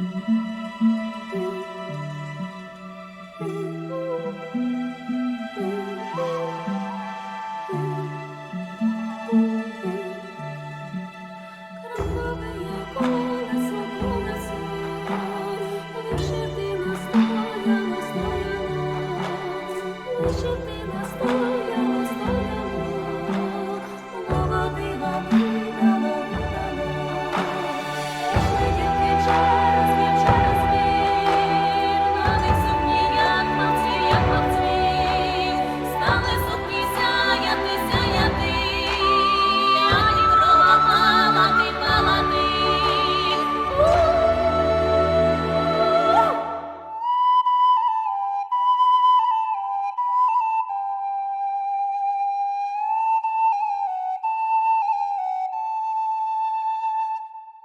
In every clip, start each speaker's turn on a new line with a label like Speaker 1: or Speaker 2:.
Speaker 1: Música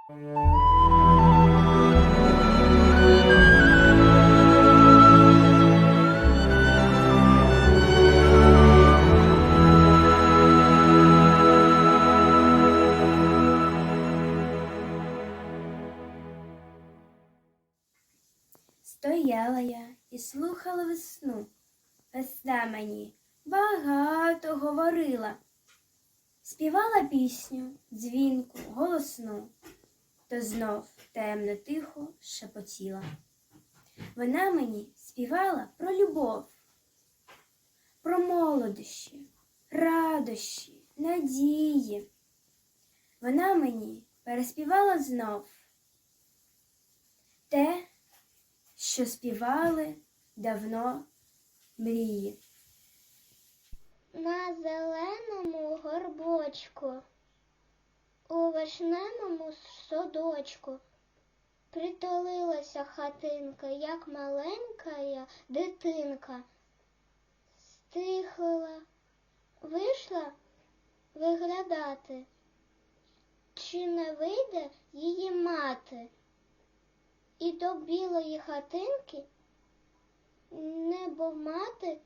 Speaker 1: Стояла я і слухала весну. Весна мені багато говорила. Співала пісню, дзвінку, голосну, то знов темно тихо шепотіла. Вона мені співала про любов, про молодощі, радощі, надії. Вона мені переспівала знов те, що співали давно мрії.
Speaker 2: На зеленому горбочку, у вишневому садочку притулилася хатинка, як маленька дитинка. Стихла, вийшла виглядати, чи не вийде її мати. І до білої хатинки небо мати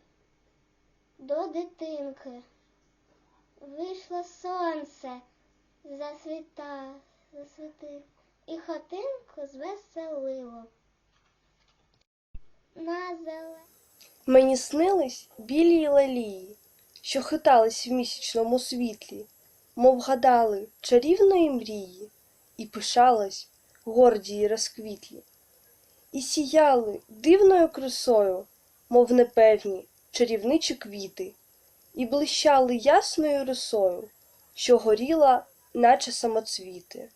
Speaker 2: до дитинки. Вийшло сонце, засвіта, засвітив, і хатинку звеселило. На зеле...
Speaker 3: Мені снились білі лелії, що хитались в місячному світлі, мов гадали чарівної мрії, і пишались горді й розквітлі, і сіяли дивною красою, мов непевні чарівничі квіти, і блищали ясною росою, що горіла, наче самоцвіти.